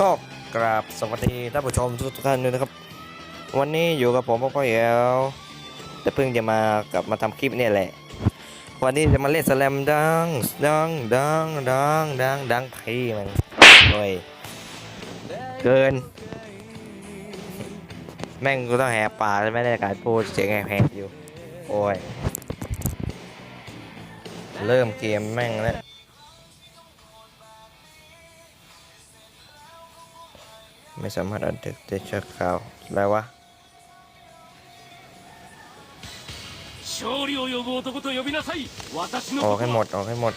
ก็กราบสวัสดีท่านผู้ชมทุกท่านด้วยนะครับ วันนี้อยู่กับผมพ่อพ่อเอลแต่เพิ่งจะมากลับมาทำคลิปเนี่ยแหละ วันนี้จะมาเล่นสแลมดังดังดังดังดังดังพี่มันโอ้ยเกิน แม่งกูต้องแหกปากแล้วไม่ได้การพูดเสียงแหบๆอยู่ โอ้ย เริ่มเกมแม่งแล้ว ไม่สามารถอันทึกได้ชั่วคราวแล้ววะออกให้หมด ออกให้หมด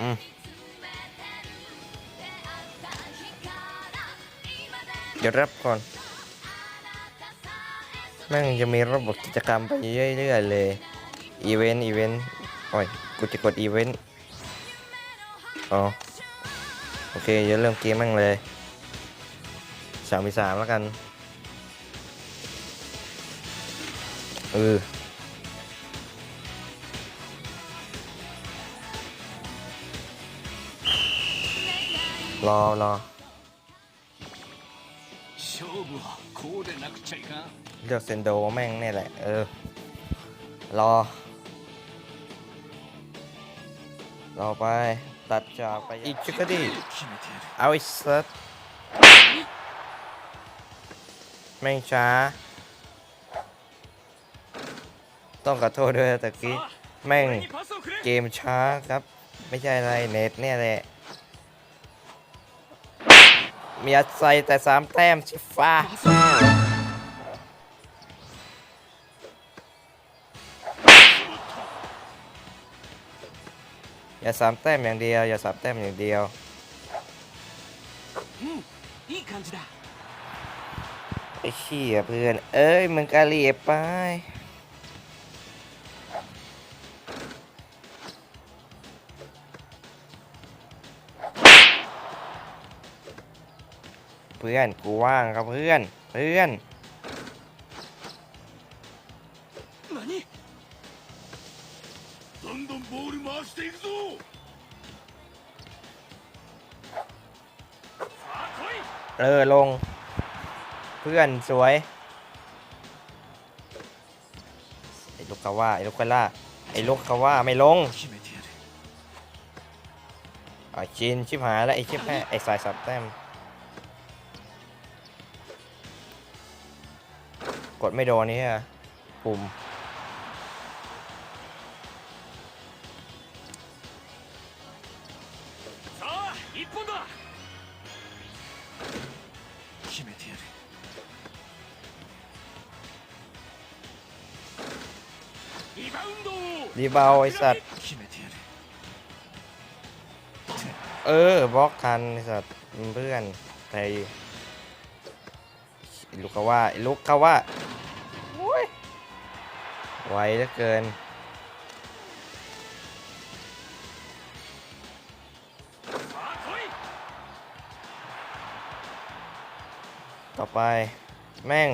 อืมเดี๋ยวรับก่อน แม่งจะมีระบบกิจกรรมไปเรื่อยๆเลย อีเวนต์ อีเวนต์ โอ้ย กูจะกดอีเวนต์ อ๋อ โอเคเยอะเริ่มเกมแม่งเลย สามีสามแล้วกันเออรอรอเลือกเซนโดแม่งเนี่ยแหละ เออ รอ รอไป ตัดจาไปอีกชุกดี เอาอีกสัก แม่งช้า ต้องขอโทษด้วยนะตะกี้ แม่ง 俺にパスをくれ เกมช้าครับ ไม่ใช่อะไรเน็ตเนี่ยแหละ มีอัดใส่แต่สามแต้มชิฟ้า อย่าสามแต้มอย่างเดียว อย่าสามแต้มอย่างเดียว うんいい感じだ ไอ้ ไอ้เชี่ยเพื่อน เอ้ยมึงกะเหลี่ยไปเพื่อนกูว่างครับเพื่อนเพื่อนเออลง พื่อนสวยไอ้ลูกคาว่าไอ้ลูกคาล่าไอ้ลูกคาว่าไม่ลงอาชินชิบหายแล้วไอ้ชิบแพ้ไอ้สายสับแต้มกดไม่โดนนี่ฮะปุ่ม รีบาวไอสัตว์ เออบล็อกทันไอสัตว์เพื่อนไปลูกกขว่าลูกกขว่าไวเหลือเกิน ต่อไปแม่ง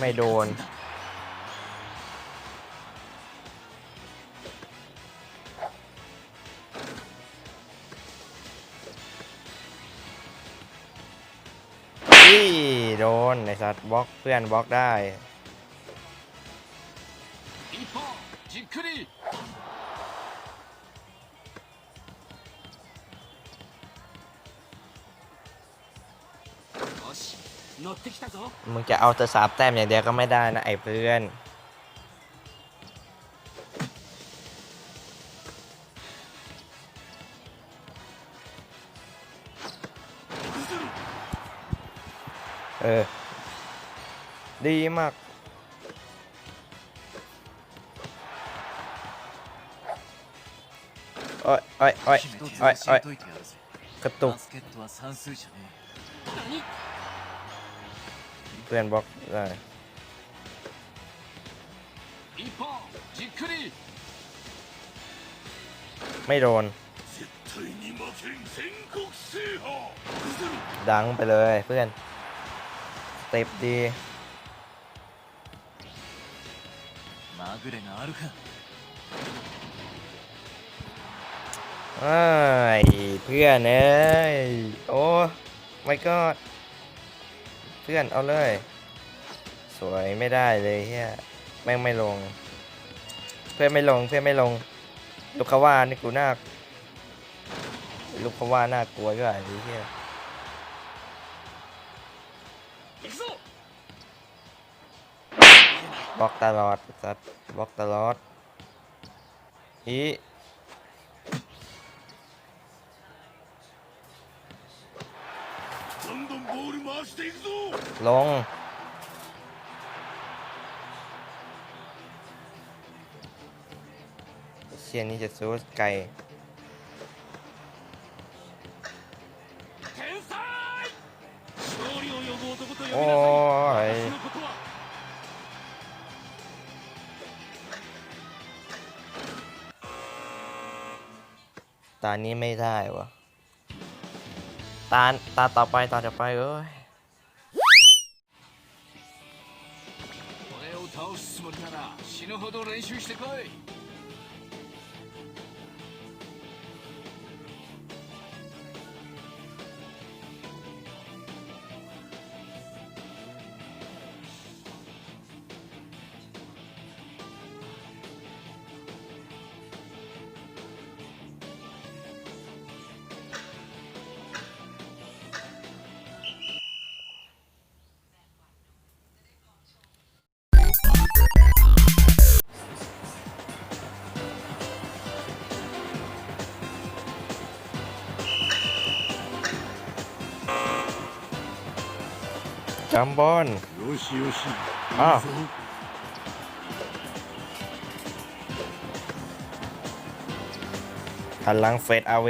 ไม่โดนนี่โดน ไอสัตว์บล็อกเพื่อนบล็อกได้ มึงจะเอาแต่สามแต้มอย่างเดียวก็ไม่ได้นะไอ้เพื่อนเออ ดีมาก โอ้ยโอ้ยโอ้ยโอ้ยโอ้ยกระตุก เพื่อนบ็อกได้ไม่โดน ดังไปเลยเพื่อนเต็ปดีไอ้เพื่อนเอ้ยโอ้ไม่ก็ พื่อนเอาเลย สวยไม่ได้เลยเฮียแม่งไม่ลง เพื่อนไม่ลงเพื่อนไม่ลง ลูกขวานี่กูน่าลูกขว่าน่ากลัวก็ไอ้เฮียบล็อกตลอดสัตบล็อกตลอดอี ลง เชียนนี่จะซูสไกลโอ้ยตอนนี้ไม่ได้วะ ตาตาต่อไปตาต่อไปเอ้ย 俺を倒すつもりなら死ぬほど練習してこい ดัมบอลอ้าวพลังเฟดอาเว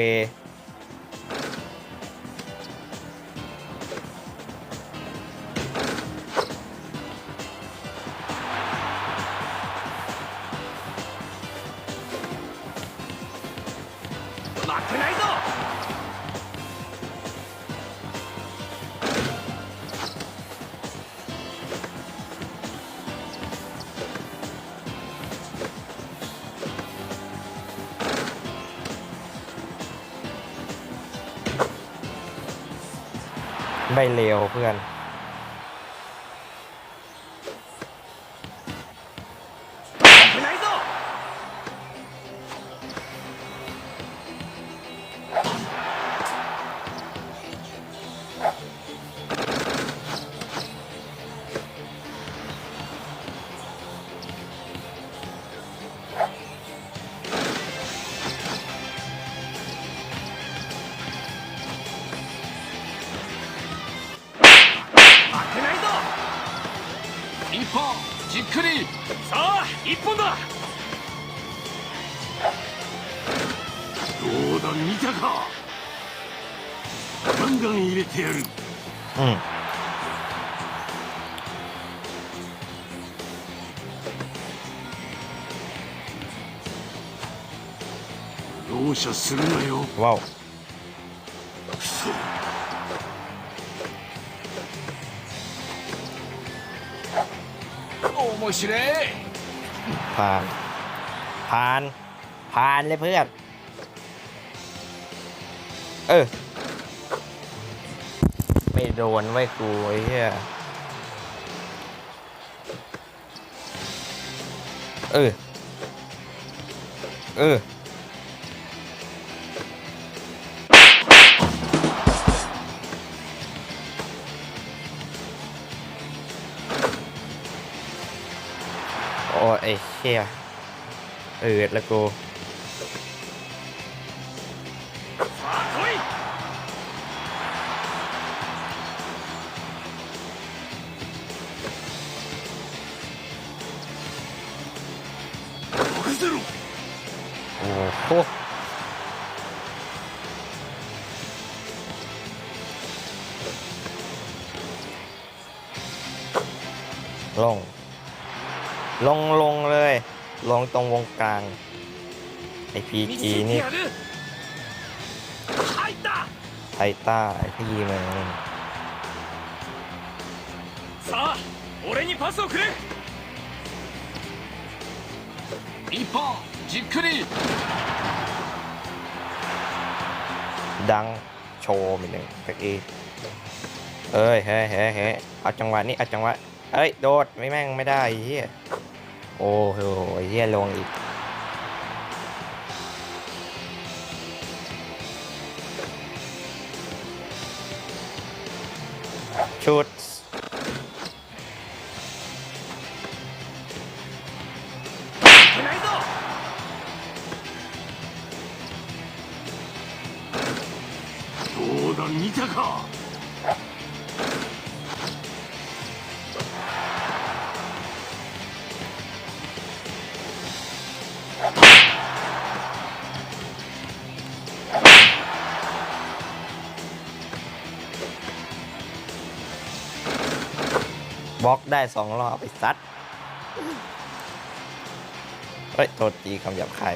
เลวเพื่อน どうだ見たかガンガン入れてやる อืม 容赦するなよ ว้าว クソ面白い ผ่าน ผ่าน ผ่านเลยเพื่อน เออ ไม่โดนไว้ยกูไอ้เหี้ยเออ เออ โอ้ยไอ้เชี่ยเอืดแล้วกู โอ้โหลง ลงลงเลย ลงตรงวงกลาง ไอพี 導い จี て นี่ やる入った ไทต้าไอพี่มัน さあ俺にパスをくれ一本じっくり ดังโชว์ไปหนึ่งตะกี้เอ้ยเฮ้ยเฮ้ยเฮ้ยเอาจังหวะนี้เอาจังหวะเอ้ยโดดไม่แม่งไม่ได้เฮียโอ้โหเฮียลงอีกชุด どうだ見たかบล็อกได้สองรอบไปซัด เฮ้ย โทษทีคำหยาบคาย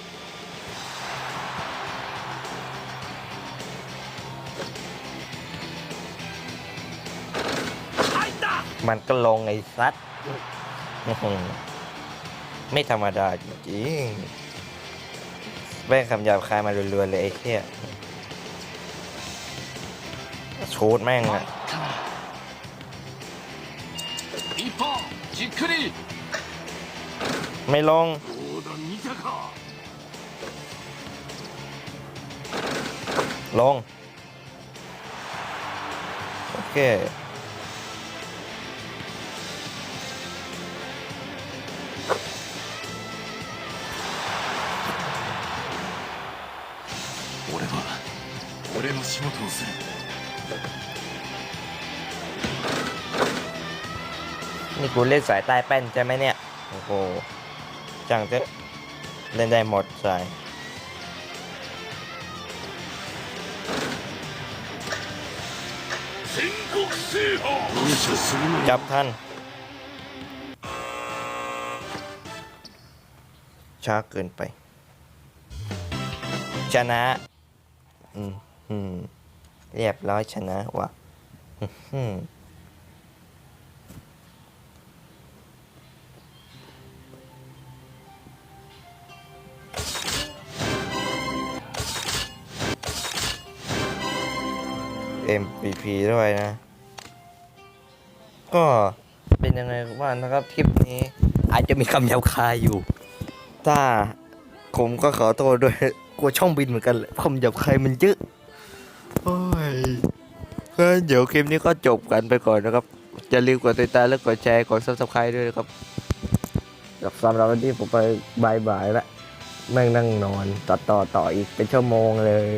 มันก็ลงไอ้ซัดไม่ธรรมดาจริงๆแม่งคำหยาบคายมารัวๆเลยไอ้เหี้ยชูดแม่งอะไม่ลงลง โอเค 俺の仕事をする นี่กูเล่นสายใต้แป้นใช่ไหมเนี่ย โอ้โห จังเถอะเล่นได้หมดสาย 全国制覇容赦するの จับท่าน ช้าเกินไป ชนะ อืม อืม เรียบร้อยชนะว่ะเอ็มพีพีด้วยนะ ก็เป็นยังไงบ้างนะครับ คลิปนี้ อาจจะมีคำหยาบคายอยู่ ถ้าผมก็ขอโทษด้วยกลัวช่องบินเหมือนกันเลยคำหยาบคายมันเยอะ ก็เดี๋ยวคลิปนี้ก็จบกันไปก่อนนะครับอย่าลืมกดติดตามและกดแชร์กดซับสไครต์ด้วยนะครับสำหรับวันนี้ผมไปบายบายละแม่งนั่งนอนต่อต่อต่ออีกเป็นชั่วโมงเลย